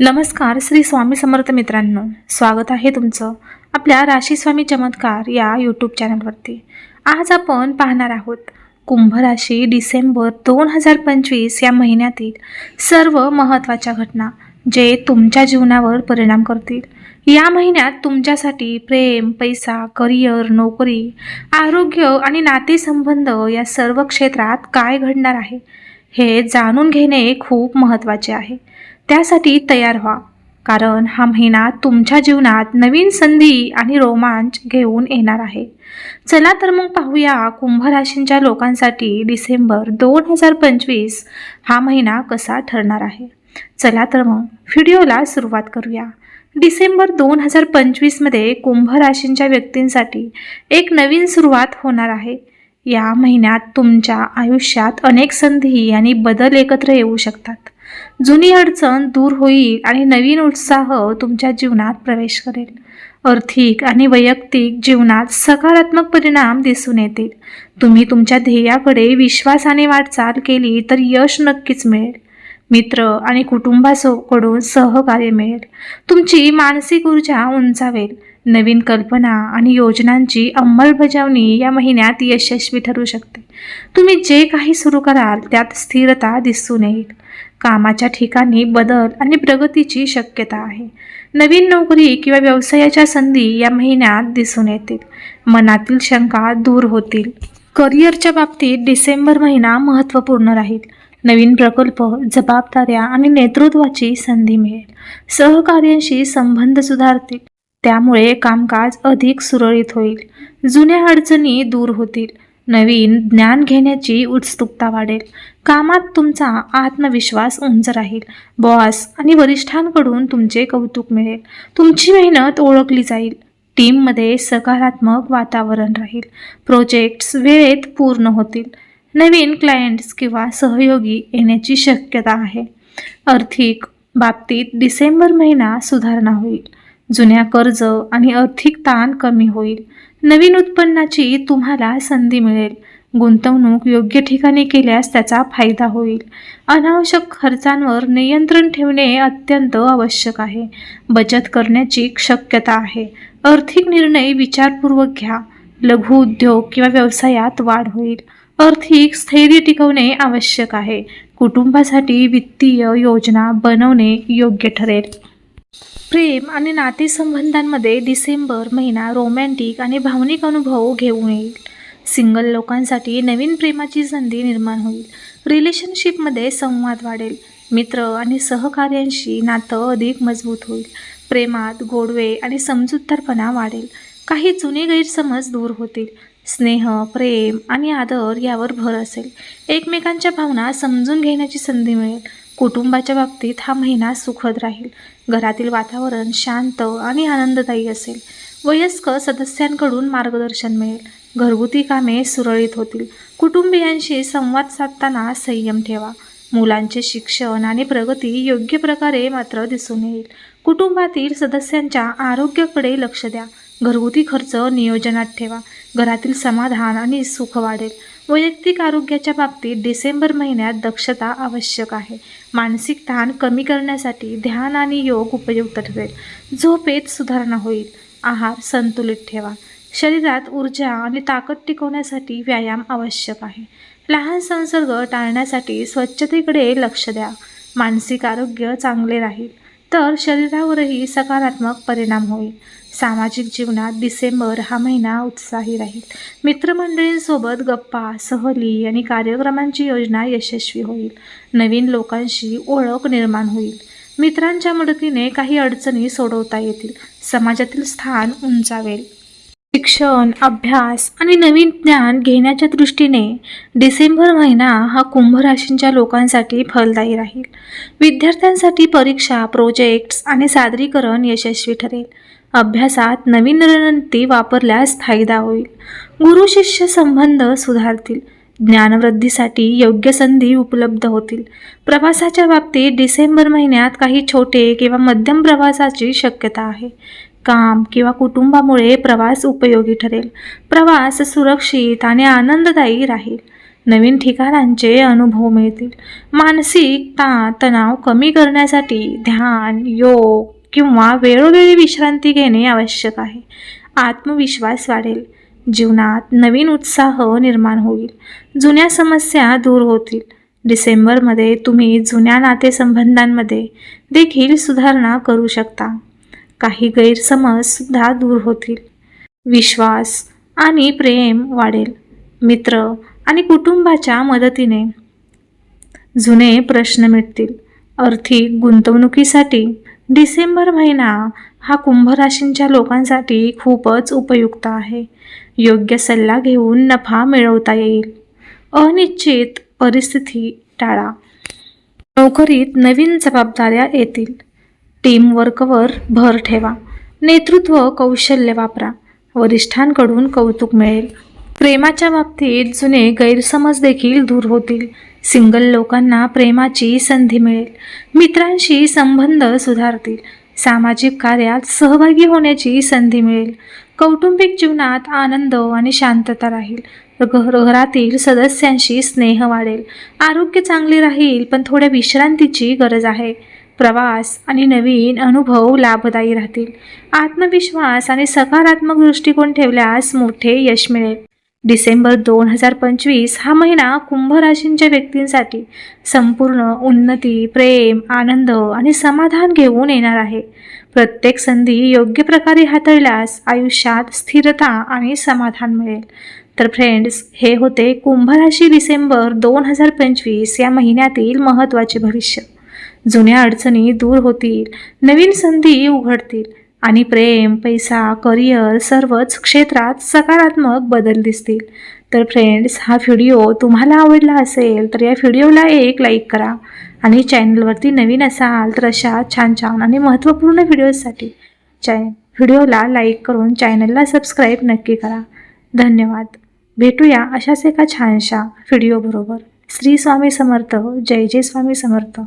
नमस्कार श्री स्वामी समर्थ मित्रांनो. स्वागत आहे तुमचं आपल्या राशी स्वामी चमत्कार या यूट्यूब चॅनलवरती आज आपण पाहणार आहोत कुंभ राशी डिसेंबर दोन हजार पंचवीस या महिन्यातील सर्व महत्त्वाच्या घटना जे तुमच्या जीवनावर परिणाम करतील. या महिन्यात तुमच्यासाठी प्रेम पैसा करिअर नोकरी आरोग्य आणि नातेसंबंध या सर्व क्षेत्रात काय घडणार आहे? हे जाणून घेणे खूप महत्त्वाचे आहे. त्यासाठी तयार व्हा. कारण हा महिना तुमच्या जीवनात नवीन संधी आणि रोमांच घेऊन येणार आहे. चला तर मग पाहूया कुंभ राशींच्या लोकांसाठी डिसेंबर दोन हजार पंचवीस हा महिना कसा ठरणार आहे. चला तर मग व्हिडिओला सुरुवात करूया. डिसेंबर दोन हजार पंचवीसमध्ये कुंभ राशींच्या व्यक्तींसाठी एक नवीन सुरुवात होणार आहे. या महिन्यात तुमच्या आयुष्यात अनेक संधी आणि बदल एकत्र येऊ शकतात. जुनी अडचण दूर होईल आणि नवीन उत्साह तुमच्या जीवनात प्रवेश करेल. आर्थिक आणि वैयक्तिक जीवनात सकारात्मक परिणाम दिसून येतील. तुम्ही तुमच्या ध्येयाकडे विश्वासाने वाटचाल केली तर यश नक्कीच मिळेल. मित्र आणि कुटुंबाकडून सहकार्य मिळेल. तुमची मानसिक ऊर्जा उंचावेल. नवीन कल्पना आणि योजनांची अंमलबजावणी या महिन्यात यशस्वी ठरू शकते. तुम्ही जे काही सुरू कराल त्यात स्थिरता दिसून येईल कामाच्या ठिकाणी बदल आणि प्रगतीची शक्यता आहे. नवीन नोकरी किंवा व्यवसायाच्या संधी या महिन्यात दिसून येतील. मनातील शंका दूर होतील. करिअरच्या बाबतीत डिसेंबर महिना महत्त्वपूर्ण राहील. नवीन प्रकल्प जबाबदाऱ्या आणि नेतृत्वाची संधी मिळेल. सहकार्यांशी संबंध सुधारतील. त्यामुळे कामकाज अधिक सुरळीत होईल. जुन्या अडचणी दूर होतील. नवीन ज्ञान घेण्याची उत्सुकता वाढेल. कामात तुमचा आत्मविश्वास उंच राहील. बॉस आणि वरिष्ठांकडून तुमचे कौतुक मिळेल. तुमची मेहनत ओळखली जाईल. टीममध्ये सकारात्मक वातावरण राहील. प्रोजेक्ट्स वेळेत पूर्ण होतील. नवीन क्लायंट्स किंवा सहयोगी येण्याची शक्यता आहे. आर्थिक बाबतीत डिसेंबर महिना सुधारणा होईल. जुन्या कर्ज आणि आर्थिक ताण कमी होईल. नवीन उत्पन्नाची तुम्हाला संधी मिळेल. गुंतवणूक योग्य ठिकाणी केल्यास त्याचा फायदा होईल. अनावश्यक खर्चांवर नियंत्रण ठेवणे अत्यंत आवश्यक आहे. बचत करण्याची शक्यता आहे. आर्थिक निर्णय विचारपूर्वक घ्या. लघु उद्योग किंवा व्यवसायात वाढ होईल. आर्थिक स्थैर्य टिकवणे आवश्यक आहे. कुटुंबासाठी वित्तीय योजना बनवणे योग्य ठरेल. प्रेम आणि नातेसंबंधांमध्ये डिसेंबर महिना रोमॅन्टिक आणि भावनिक अनुभव घेऊन येईल. सिंगल लोकांसाठी नवीन प्रेमाची संधी निर्माण होईल. रिलेशनशिपमध्ये संवाद वाढेल. मित्र आणि सहकार्यांशी नातं अधिक मजबूत होईल. प्रेमात गोडवे आणि समजूतदारपणा वाढेल. काही जुने गैरसमज दूर होतील. स्नेह प्रेम आणि आदर यावर भर असेल. एकमेकांच्या भावना समजून घेण्याची संधी मिळेल. कुटुंबाच्या बाबतीत हा महिना सुखद राहील. घरातील वातावरण शांत आणि आनंददायी असेल. वयस्कर सदस्यांकडून मार्गदर्शन मिळेल. घरगुती कामे सुरळीत होतील. कुटुंबियांशी संवाद साधताना संयम ठेवा. मुलांचे शिक्षण आणि प्रगती योग्य प्रकारे मात्र दिसून येईल. कुटुंबातील सदस्यांच्या आरोग्याकडे लक्ष द्या. घरगुती खर्च नियोजनात ठेवा. घरातील समाधान आणि सुख वाढेल. वैयक्तिक आरोग्याच्या बाबतीत डिसेंबर महिन्यात दक्षता आवश्यक आहे. मानसिक ताण कमी करण्यासाठी ध्यान आणि योग उपयुक्त ठरेल. झोपेत सुधारणा होईल. आहार संतुलित ठेवा. शरीरात ऊर्जा आणि ताकद टिकवण्यासाठी व्यायाम आवश्यक आहे. लहान संसर्ग टाळण्यासाठी स्वच्छतेकडे लक्ष द्या. मानसिक आरोग्य चांगले राहील. तर शरीरावरही सकारात्मक परिणाम होईल. सामाजिक जीवनात डिसेंबर हा महिना उत्साही राहील. मित्रमंडळींसोबत गप्पा सहली आणि कार्यक्रमांची योजना यशस्वी होईल. नवीन लोकांशी ओळख निर्माण होईल. मित्रांच्या मदतीने काही अडचणी सोडवता येतील. समाजातील स्थान उंचावेल. शिक्षण अभ्यास आणि नवीन ज्ञान घेण्याच्या दृष्टीने डिसेंबर महिना हा कुंभ राशींच्या लोकांसाठी फलदायी राहील. विद्यार्थ्यांसाठी परीक्षा प्रोजेक्ट्स आणि सादरीकरण यशस्वी ठरेल. अभ्यासात नवीन रणनीती वापरल्यास फायदा होईल. गुरु शिष्य संबंध सुधारतील. ज्ञानवृद्धीसाठी योग्य संधी उपलब्ध होतील. प्रवासाच्या बाबतीत डिसेंबर महिन्यात काही छोटे किंवा मध्यम प्रवासाची शक्यता आहे. काम किंवा कुटुंबामुळे प्रवास उपयोगी ठरेल. प्रवास सुरक्षित आणि आनंददायी राहील. नवीन ठिकाणांचे अनुभव मिळतील. मानसिक ताण तणाव कमी करण्यासाठी ध्यान योग किंवा वेळोवेळी विश्रांती घेणे आवश्यक आहे. आत्मविश्वास वाढेल. जीवनात नवीन उत्साह निर्माण होईल. जुन्या समस्या दूर होतील. डिसेंबरमध्ये तुम्ही जुन्या नातेसंबंधांमध्ये देखील सुधारणा करू शकता. काही गैरसमजसुद्धा दूर होतील. विश्वास आणि प्रेम वाढेल. मित्र आणि कुटुंबाच्या मदतीने जुने प्रश्न मिटतील. आर्थिक गुंतवणुकीसाठी डिसेंबर महिना हा कुंभराशींच्या लोकांसाठी खूपच उपयुक्त आहे. योग्य सल्ला घेऊन नफा मिळवता येईल. अनिश्चित परिस्थिती टाळा. नोकरीत नवीन जबाबदाऱ्या येतील. टीमवर्कवर भर ठेवा. नेतृत्व कौशल्य वापरा. वरिष्ठांकडून कौतुक मिळेल. प्रेमाच्या बाबतीत जुने गैरसमज देखील दूर होतील. सिंगल लोकांना प्रेमाची संधी मिळेल. मित्रांशी संबंध सुधारतील. सामाजिक कार्यात सहभागी होण्याची संधी मिळेल. कौटुंबिक जीवनात आनंद आणि शांतता राहील. घरातील सदस्यांशी स्नेह वाढेल. आरोग्य चांगले राहील पण थोड्या विश्रांतीची गरज आहे. प्रवास आणि नवीन अनुभव लाभदायी राहतील. आत्मविश्वास आणि सकारात्मक दृष्टिकोन ठेवल्यास मोठे यश मिळेल. डिसेंबर दोन हजार पंचवीस हा महिना कुंभ राशींच्या व्यक्तींसाठी संपूर्ण उन्नती प्रेम आनंद आणि समाधान घेऊन येणार आहे. प्रत्येक संधी योग्य प्रकारे हाताळल्यास आयुष्यात स्थिरता आणि समाधान मिळेल. तर फ्रेंड्स हे होते कुंभ राशी डिसेंबर दोन हजार पंचवीस या महिन्यातील महत्त्वाचे भविष्य. जुन्या अडचणी दूर होतील नवीन संधी उघडतील आणि प्रेम पैसा करिअर सर्वच क्षेत्रात सकारात्मक बदल दिसतील. तर फ्रेंड्स हा व्हिडिओ तुम्हाला आवडला असेल तर या व्हिडिओला एक लाईक करा आणि चॅनलवरती नवीन असाल तर अशा छान छान आणि महत्त्वपूर्ण व्हिडिओजसाठी चॅ व्हिडिओला लाईक करून चॅनलला सबस्क्राईब नक्की करा. धन्यवाद. भेटूया अशाच एका छानशा व्हिडिओबरोबर श्री स्वामी समर्थ. जय जय स्वामी समर्थ.